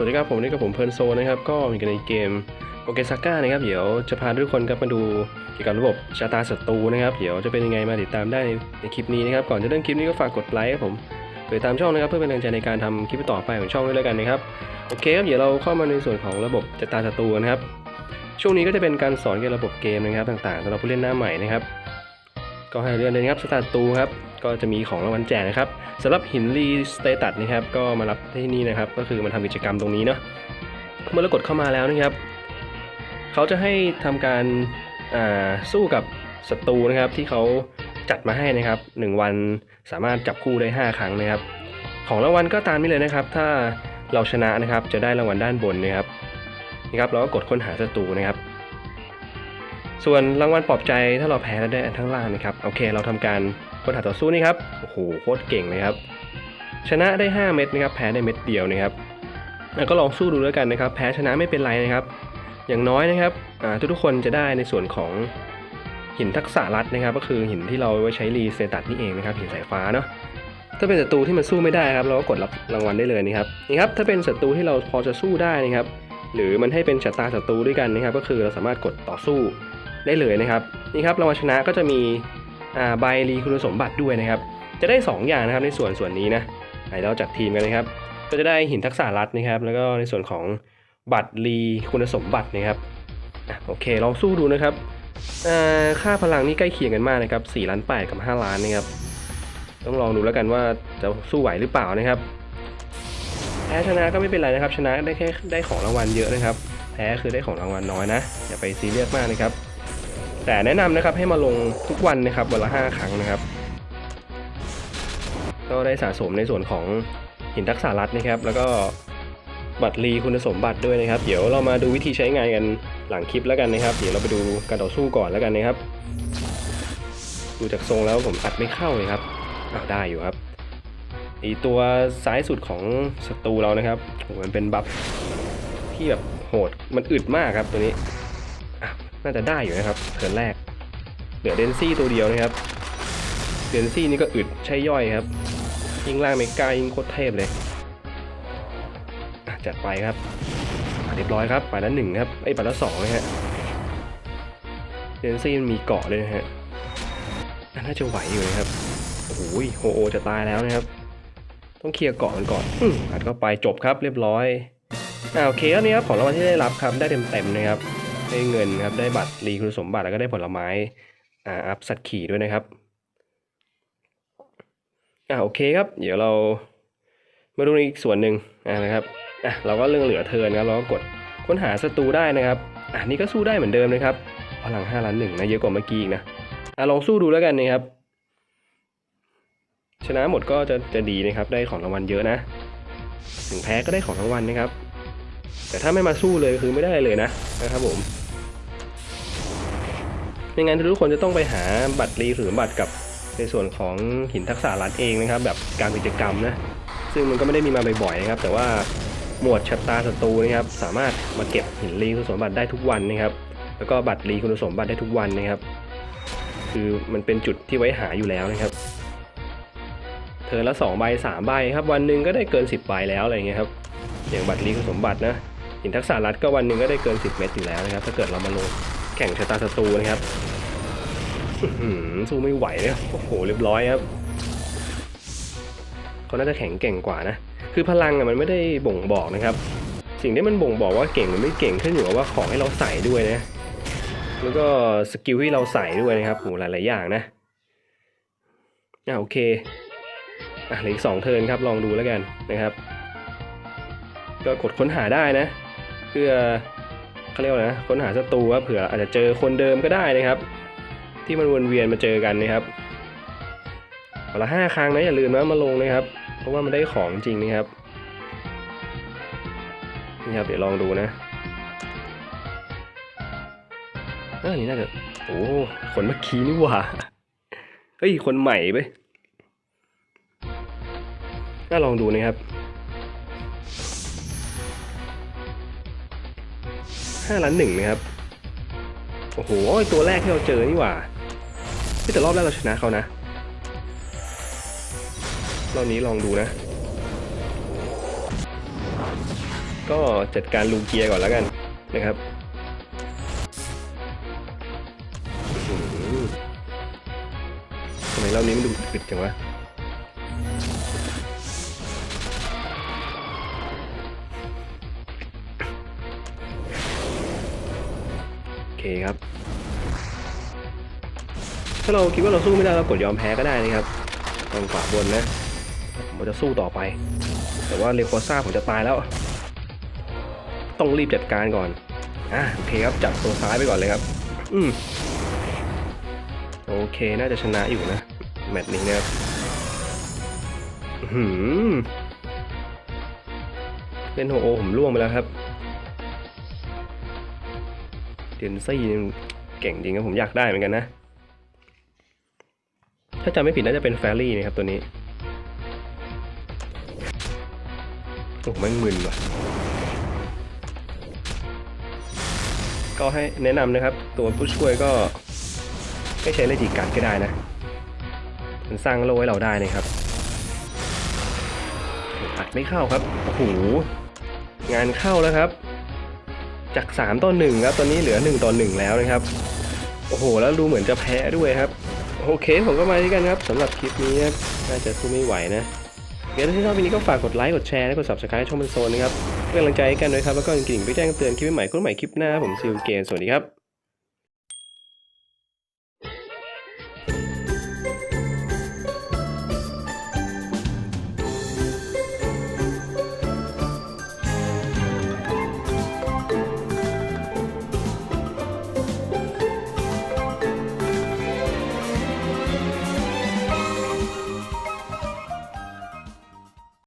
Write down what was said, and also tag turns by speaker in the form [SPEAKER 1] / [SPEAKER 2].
[SPEAKER 1] สวัสดีครับผมนี่กับผมเพลิร์นโซนะครับ ก็มีกันในเกมโปเกซาก้านะครับ เดี๋ยวจะพาทุกคนครับมาดูเกี่ยวกับระบบชะตาศัตรูนะครับ เดี๋ยวจะเป็นยังไงมาติดตามได้ในในคลิปนี้นะครับ ก่อนจะเริ่มคลิปนี้ก็ฝากกดไลค์ครับผมกดติดตามช่องนะครับเพื่อเป็นกำลังใจในการทำคลิปต่อไปของช่องด้วยแล้วกันนะครับ โอเคครับเดี๋ยวเราเข้ามาในส่วนของระบบชะตาศัตรูนะครับ ช่วงนี้ก็จะเป็นการสอนเกี่ยวกับระบบเกมนะครับต่างๆสำหรับผู้เล่นหน้าใหม่นะครับ ก็ให้เรื่องเลยนะครับสตาร์ตูครับก็จะมีของรางวัลแจกนะครับสำหรับหินรีสเตตัสนะครับก็มารับที่นี่นะครับ ก็คือมาทำกิจกรรมตรงนี้เนาะเมื่อเรากดเข้ามาแล้วนะครับ เขาจะให้ทำการสู้กับศัตรูนะครับที่เขาจัดมาให้นะครับ 1 วันสามารถจับคู่ได้ 5 ครั้งนะครับ ของรางวัลก็ตามนี้เลยนะครับ ถ้าเราชนะนะครับจะได้รางวัลด้านบนนะครับนี่ครับเราก็กดค้นหาศัตรูนะครับ ส่วนรางวัลปลอบใจถ้าเราแพ้แล้วได้ทั้งล่างนะครับโอเค เราทำการค้นหาต่อสู้นี่ครับโอ้โหโคตรเก่งเลยครับ ชนะได้ 5 เม็ดนะครับ แพ้ได้เม็ดเดียวนะครับก็ลองสู้ดูแล้วกันนะครับ แพ้ชนะไม่เป็นไรนะครับ อย่างน้อยนะครับอ่าทุกคนจะได้ในส่วนของหินทักษะรัดนะครับ ก็คือหินที่เราไว้ใช้รีเซตัดนี่เองนะครับหินสายฟ้าเนาะถ้าเป็นศัตรูที่มันสู้ไม่ได้ครับ เราก็กดรับรางวัลได้เลยนะครับนี่ครับถ้าเป็นศัตรูที่เราพอจะสู้ได้นะครับ หรือมันให้เป็นชะตาศัตรูด้วยกันนะครับ ก็คือเราสามารถกดต่อสู้ ได้เลยนะครับนี่ครับรางวัลชนะก็จะมีใบรีคุณสมบัติด้วยนะครับ จะได้ 2 อย่างนะครับในส่วนส่วนนี้นะไหนเราจัดทีมกันนะครับ ก็จะได้หินทักษะรัดนะครับ แล้วก็ในส่วนของบัตรรีคุณสมบัตินะครับอโอเคลองสู้ดูนะครับค่าพลังนี่ใกล้เคียงกันมากนะครับ4ล้าน8กับ 5 ล้านนะครับ ต้องลองดูแล้วกันว่าจะสู้ไหวหรือเปล่านะครับแพ้ชนะก็ไม่เป็นไรนะครับ ชนะได้แค่ได้ของรางวัลเยอะนะครับ แพ้คือได้ของรางวัลน้อยนะอย่าไปซีเรียสมากนะครับ แต่แนะนำนะครับให้มาลงทุกวันนะครับวันละ5ครั้งนะครับ ก็ได้สะสมในส่วนของหินทักษะรัดนะครับ แล้วก็บัตรรีคุณสมบัติด้วยนะครับ เดี๋ยวเรามาดูวิธีใช้งานกันหลังคลิปแล้วกันนะครับ เดี๋ยวเราไปดูการต่อสู้ก่อนแล้วกันนะครับ ดูจากทรงแล้วผมอัดไม่เข้าเลยครับอาได้อยู่ครับอีตัวซ้ายสุดของศัตรูเรานะครับโหมันเป็นบัฟที่แบบโหดมันอึดมากครับตัวนี้ น่าจะได้อยู่นะครับเทิร์นแรก เหลือเดนซี่ตัวเดียวนะครับ เดนซี่นี่ก็อึดใช่ย่อยครับ ยิงล่างเมกายิงโคตรเทพเลยอะจัดไปครับเรียบร้อยครับไปแล้วหนึ่งครับไอ้ไปแล้วสองนะฮะ เดนซี่มันมีเกาะเลยนะฮะอะน่าจะไหวอยู่นะครับโอ้โหโฮโอจะตายแล้วนะครับ ต้องเคลียร์เกาะมันก่อนอืมอัดเข้าไปจบครับเรียบร้อยอ่าโอเคอันนี้ครับของรางวัลที่ได้รับครับได้เต็มๆนะครับ ได้เงินครับ ได้บัตรรีคุณสมบัติแล้วก็ได้ผลไม้อ่าอัพสัตว์ขี่ด้วยนะครับอ่าโอเคครับ เดี๋ยวเรามาดูในอีกส่วนหนึ่งอ่านะครับอะเราก็เรื่องเหลือเทินครับเราก็กดค้นหาศัตรูได้นะครับอ่านี่ก็สู้ได้เหมือนเดิมนะครับพลัง5ล้านหนึ่งนะเยอะกว่าเมื่อกี้อีกนะอะลองสู้ดูแล้วกันนะครับ ชนะหมดก็จะจะดีนะครับ ได้ของรางวัลเยอะนะถึงแพ้ก็ได้ของรางวัลนะครับ แต่ถ้าไม่มาสู้เลยคือไม่ได้เลยนะนะครับผม ไม่งั้นทุกคนจะต้องไปหาบัตรรีหรือบัตรกับในส่วนของหินทักษะรัดเองนะครับ แบบการกิจกรรมนะ ซึ่งมันก็ไม่ได้มีมาบ่อยๆนะครับ แต่ว่าหมวดชัตาศัตรูนะครับ สามารถมาเก็บหินรีคุณสมบัติได้ทุกวันนะครับ แล้วก็บัตรรีคุณสมบัติได้ทุกวันนะครับ คือมันเป็นจุดที่ไว้หาอยู่แล้วนะครับ เธอละ2ใบ3ใบครับ วันหนึ่งก็ได้เกิน 10ใบแล้วอะไรเงี้ยครับอย่างบัตรลีคุณสมบัตินะหินทักษะรัดก็วันหนึ่งก็ได้เกิน 10 เม็ดอยู่แล้วนะครับ ถ้าเกิดเรามาลง แข่งชะตาศัตรูนะครับสู้ไม่ไหวเลยโอ้โหเรียบร้อยครับเขาน่าจะแข็งเก่งกว่านะ คือพลังอะมันไม่ได้บ่งบอกนะครับ สิ่งที่มันบ่งบอกว่าเก่งหรือไม่เก่งขึ้นอยู่กับว่าของให้เราใส่ด้วยนะ แล้วก็สกิลที่เราใส่ด้วยนะครับโหหลายๆอย่างนะอ่าโอเคอะเหลืออีกสองเทิร์นครับลองดูแล้วกันนะครับ ก็กดค้นหาได้นะ เพื่อ เขาเรียกว่านะค้นหาศัตรูว่าเผื่ออาจจะเจอคนเดิมก็ได้นะครับ ที่มันวนเวียนมาเจอกันนะครับวันละห้าครั้งนะอย่าลืมนะมาลงนะครับ เพราะว่ามันได้ของจริงนะครับนี่ครับเดี๋ยวลองดูนะเออนี่น่าจะโอ้คนเมื่อกี้นี่หว่าเฮ้ยคนใหม่ไปน่าลองดูนะครับ ห้าล้านหนึ่งนะครับ โอ้โหตัวแรกที่เราเจอนี่หว่าแต่รอบแรกเราชนะเขานะ รอบนี้ลองดูนะ ก็จัดการลูเกียก่อนแล้วกันนะครับทำไมรอบนี้มันดูอึดจังวะ คครับ ถ้าเราคิดว่าเราสู้ไม่ได้เรากดยอมแพ้ก็ได้นะครับตรงขวาบนนะผมจะสู้ต่อไป แต่ว่าเรโคซ่าผมจะตายแล้ว ต้องรีบจัดการก่อนอะโอเคครับจับตัวซ้ายไปก่อนเลยครับ อืมโอเคน่าจะชนะอยู่นะ แมตช์นี้นะครับหือเล่นโฮโอผมล่วงไปแล้วครับ เดนซี่เก่งจริงครับผมอยากได้เหมือนกันนะ ถ้าจำไม่ผิดน่าจะเป็นแฟรี่นะครับตัวนี้โอ้แม่งมึนว่ะก็ให้แนะนำนะครับ ตัวผู้ช่วยก็ไม่ใช้เลจิกัดก็ได้นะ มันสร้างโลให้เราได้นะครับอัดไม่เข้าครับโอ้โหงานเข้าแล้วครับ จาก 3 ต่อ 1 ครับ ตอนนี้เหลือ 1 ต่อ 1 แล้วนะครับ โอ้โห แล้วดูเหมือนจะแพ้ด้วยครับ โอเค ผมก็มาด้วยกันครับสำหรับคลิปนี้น่าจะสู้ไม่ไหวนะเดี๋ยวถ้าชอบวิดีโอนี้ก็ฝากกดไลค์ กดแชร์ และกด subscribe ช่องเป็นโซนนะครับเพื่อเป็นกำลังใจให้กันด้วยครับ แล้วก็กดกริ่งไปแจ้งเตือนคลิปใหม่คนใหม่คลิปหน้า ผมซิลเกนสวัสดีครับ